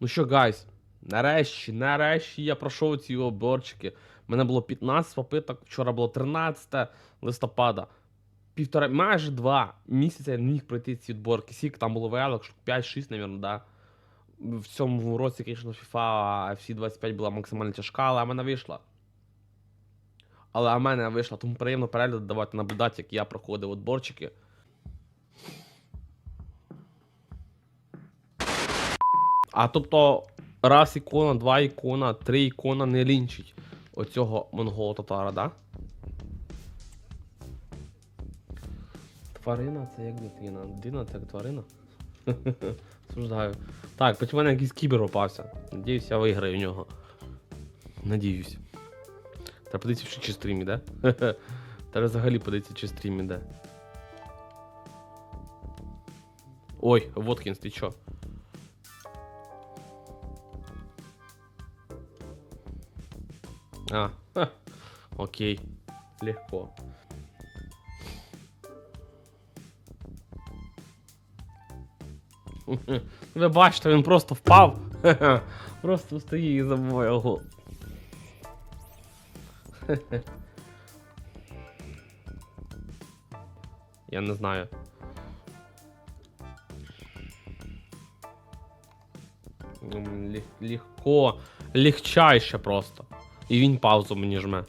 Ну що, гайс, нарешті, нарешті я пройшов ці оборчики. У мене було 15 попиток, вчора було 13 листопада. Півтора, майже два місяця я не міг пройти ці відборки. Скільки там було велик, 5-6, мабуть, да. В цьому році, звісно, FIFA FC 25 була максимально тяжка, але в мене вийшла. Але в мене вийшла, тому приємно перегляд давати наблюдати, як я проходив відборчики. А тобто, раз ікона, два ікона, три ікона не лінчить оцього монгола татара, да? Тварина це як дитина. Дитина це як тварина. Суждаю. Так, потім в мене якийсь кібер упався. Надіюсь, я виграю в нього. Надіюсь. Треба подивитися, що чи стрім іде. Треба взагалі подивитися, чи стрім іде. Ой, Воткінс, ти чо? А, ха, окей. Легко. Ви бачите, він просто впав. Просто стоїть і забуває його. Я не знаю. М, лег- Легко. Легчайше просто. І він паузу мені жме.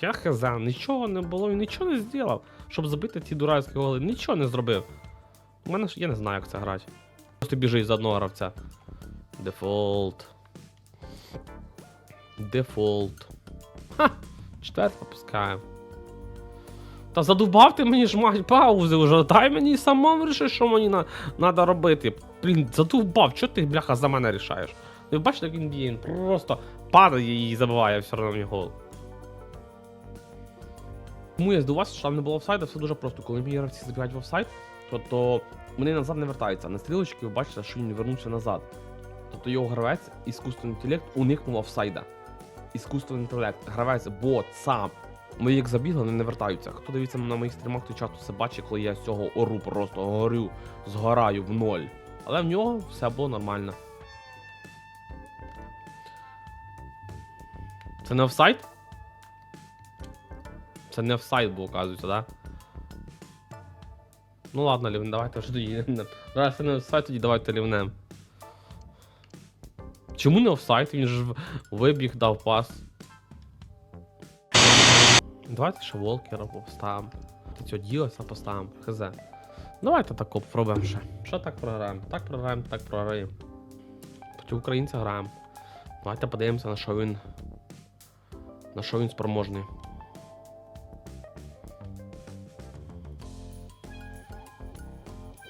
Я хз, нічого не було, він нічого не зробив, щоб забити ці дурацькі голи. Нічого не зробив. У мене ж я не знаю, як це грати. Просто біжить за одного гравця. Дефолт. Дефолт. Ха! Четвертий опускаємо. Та задубав ти мені ж мать паузи вже. Дай мені сама виріши, що мені треба робити. Блін, задубав, чого ти, бляха, за мене рішаєш? Ви бачите, як він б'є, він просто падає і забиває все одно мені гол. Тому я здивувався, що там не було офсайду, все дуже просто. Коли мої гравці забігають в офсайд, то, то вони назад не вертаються. На стрілочки ви бачите, що він вернувся назад. Тобто його гравець, іскусственний інтелект, уникнув офсайда. Іскусственний інтелект, гравець, бот, сам. Ми як забігли, вони не вертаються. Хто дивиться на моїх стрімах, той часто це бачить, коли я з цього ору просто горю, згораю в ноль. Але в нього все було нормально. Це не офсайд? Це не офсайд був, оказується, да? Ну ладно, Лівен, давайте вже тоді. Раз це не офсайд, тоді давайте лівнем. Чому не офсайд? Він ж вибіг, дав пас. Давайте ще Волкера поставимо. Цього ділося поставимо. Хз. Давайте так попробуємо ще. Що так програємо? Так програємо, так програємо. Проти українця граємо. Давайте подивимося, на що він. На що він спроможний.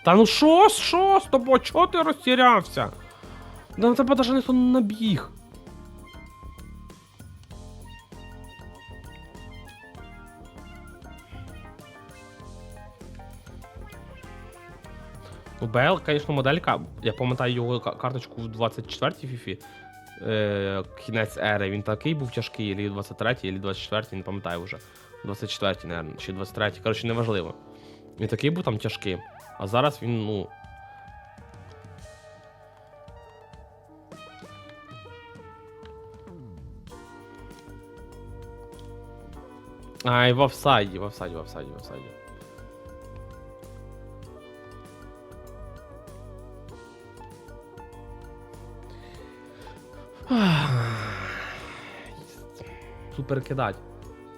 Та ну що, що з тобою? Чого ти розтірявся? Да на тебе навіть ніхто не набіг. Ну, БЛ, звісно, моделька. Я пам'ятаю його карточку в 24-й фіфі. Е, кінець ери. Він такий був тяжкий, або 23-й, або 24-й, не пам'ятаю вже. 24-й, мабуть, чи 23-й. Коротше, неважливо. Він такий був там тяжкий. А зараз він, ну. Ай, в офсайді, в офсайді, в офсайді, в офсайді. Тут перекидати.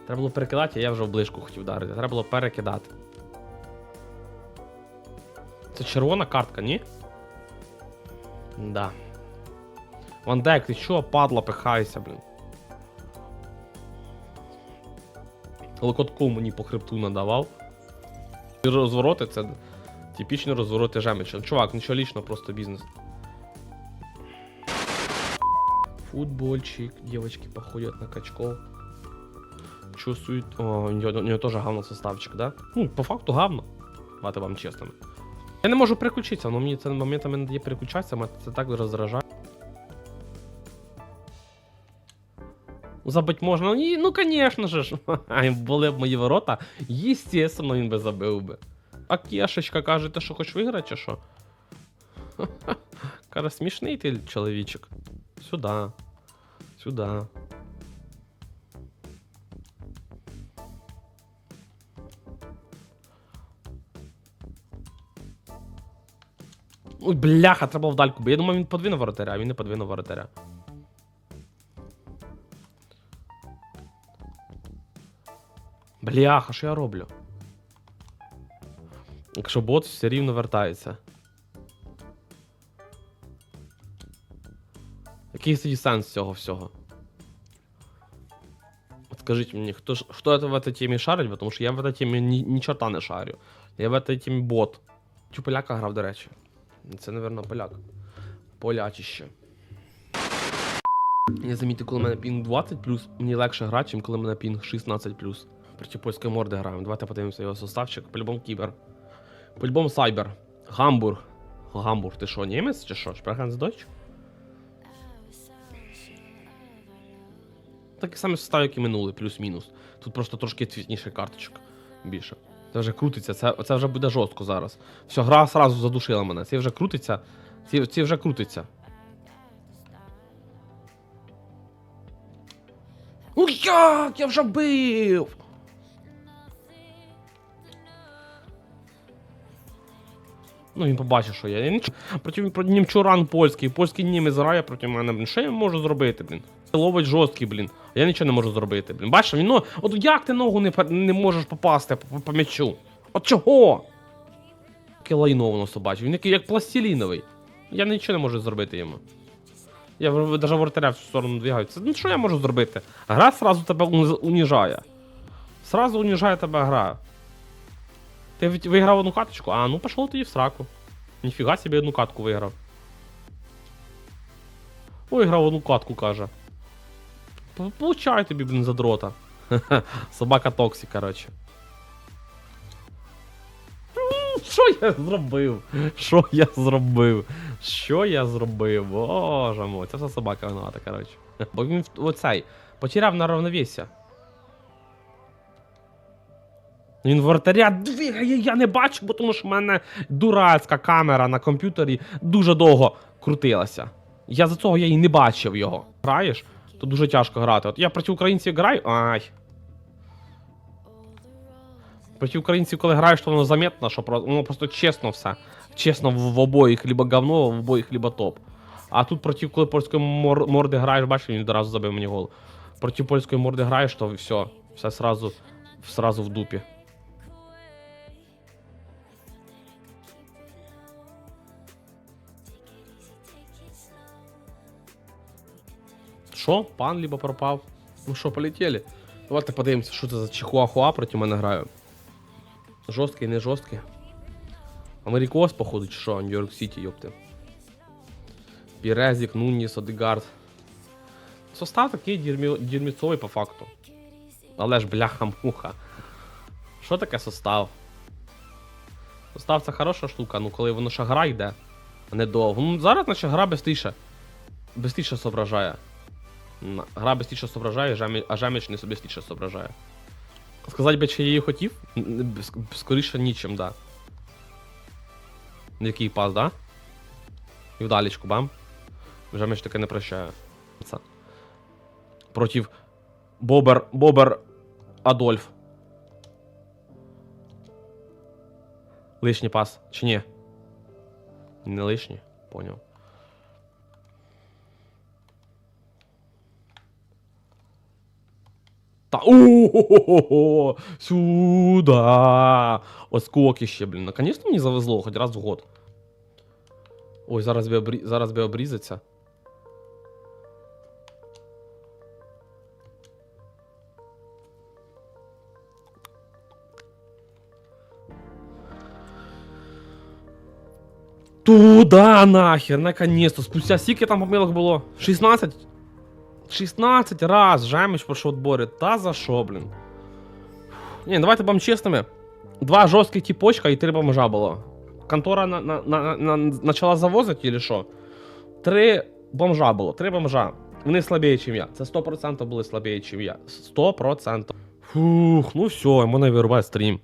Треба було перекидати, а я вже в ближку хотів вдарити. Треба було перекидати. Це червона картка, ні? Да. Ван Дейк, ти що, падла, пихайся, блін. Локотку мені по хребту надавав. Розвороти це типічні розвороти Жемича. Чувак, нічого лічного, просто бізнес. Футбольчик, девочки походят на качков. Чувствуют... О, у нее, у нее тоже говно составчик, да? Ну, по факту говно. Давайте вам чесно. Я не можу переключитися, воно мені це моментами не дає переключатися, мене це так роздражає. Забить можна. Ні, ну конечно же ж. Були б мої ворота, естественно, він би забив би. А кешечка, кажете, що хоч виграти, чи що? Каже, смішний ти чоловічок. Сюда. Сюда. Ой, бляха, треба вдальку, бо я думав, він подвинув воротаря, а він не подвинув воротаря. Бляха, що я роблю? Якщо бот все рівно вертається. Який тоді сенс цього всього? От скажіть мені, хто ж хто це в этой темі шарить, бо тому що я в этой темі ні, ні чорта не шарю. Я в этой темі бот. Чи поляка грав, до речі? Це, напевно, поляк. Полячище. Я замітив, коли в мене пінг 20 мені легше грати, ніж коли в мене пінг 16 Проти польської морди граємо. Давайте подивимося його составчик. По-любому кібер. По-любому сайбер. Гамбург. Гамбург, ти що, німець чи що? Шпрехен з Дойч? Такий самий состав, як і минулий, плюс-мінус. Тут просто трошки цвітніше карточок Більше. Це вже крутиться, це, це вже буде жорстко зараз. Все, гра сразу задушила мене. Це вже крутиться. Це, це вже крутиться. Ну як? Я вже бив! Ну він побачив, що я. я ніч... Проти німчуран польський, польський німець грає проти мене, блін. Що я можу зробити, блін? Ловить жорсткий, блін. Я нічого не можу зробити, блін. Бачиш, він ну, от як ти ногу не, не можеш попасти по, по м'ячу? От чого? Яке лайно воно собаче. Він який як пластиліновий. Я нічого не можу зробити йому. Я навіть воротаря в цю сторону двигаю. Ну що я можу зробити? Гра сразу тебе уніжає. Сразу уніжає тебе гра. Ти виграв одну каточку? А, ну пішов тоді в сраку. Ніфіга собі одну катку виграв. Виграв одну катку, каже. Получай тобі, блін, задрота. Собака Токсі, коротше. Що я зробив? Що я зробив? Що я зробив? Боже мой, це все собака винувата, коротше. Бо він оцей потеряв на равновесія. Він воротаря двигає, я не бачу, бо тому що в мене дурацька камера на комп'ютері дуже довго крутилася. Я за цього я і не бачив його. Граєш, то дуже тяжко грати. От я проти українців граю. Ай. Проти українців, коли граєш, то воно заметно, що воно просто чесно все. Чесно, в обоїх либо говно, в обоїх либо топ. А тут проти коли польської мор- морди граєш, бачиш, він одразу забив мені гол. Проти польської морди граєш, то все, все сразу, сразу в дупі. Що? Пан либо пропав. Ну що, полетіли? Давайте подивимося, що це за чихуахуа проти мене граю. Жорсткий, не жорсткий. Америкос, походу, чи що, Нью-Йорк Сіті, йопти. Пірезік, Нуніс, Одегард. Состав такий дірмі... дірміцовий по факту. Але ж бляха-муха. Що таке состав? Состав це хороша штука, ну коли воно ще гра йде, а не довго. Ну зараз наче гра. Бистріше соображає. М, Гра бистріше соображає, а жеміч не бистріше соображає. Сказати би, чи я її хотів? Скоріше нічим, да. Який пас, да? І вдалічку, бам. Жеміч таке не прощає. Це. Против Бобер. Бобер Адольф. Лишній пас, чи ні? Не лишній, поняв. Та о Сюда! Оскоки ще, блін. Наконец-то мені завезло, хоч раз в год. Ой, зараз би, обрі... зараз би обрізаться. Туда нахер, наконец-то. Спустя скільки там помилок було? 16? 16 раз Жеміч пройшов отбори. Та за що, блін? Ні, давайте будемо чесними. Два жорстких тіпочка і три бомжа було. Контора на, на, на, на, почала завозити, чи що? Три бомжа було, три бомжа. Вони слабіші, ніж я. Це 100% були слабіші, ніж я. 100%. Фух, ну все, можна вирубати стрім.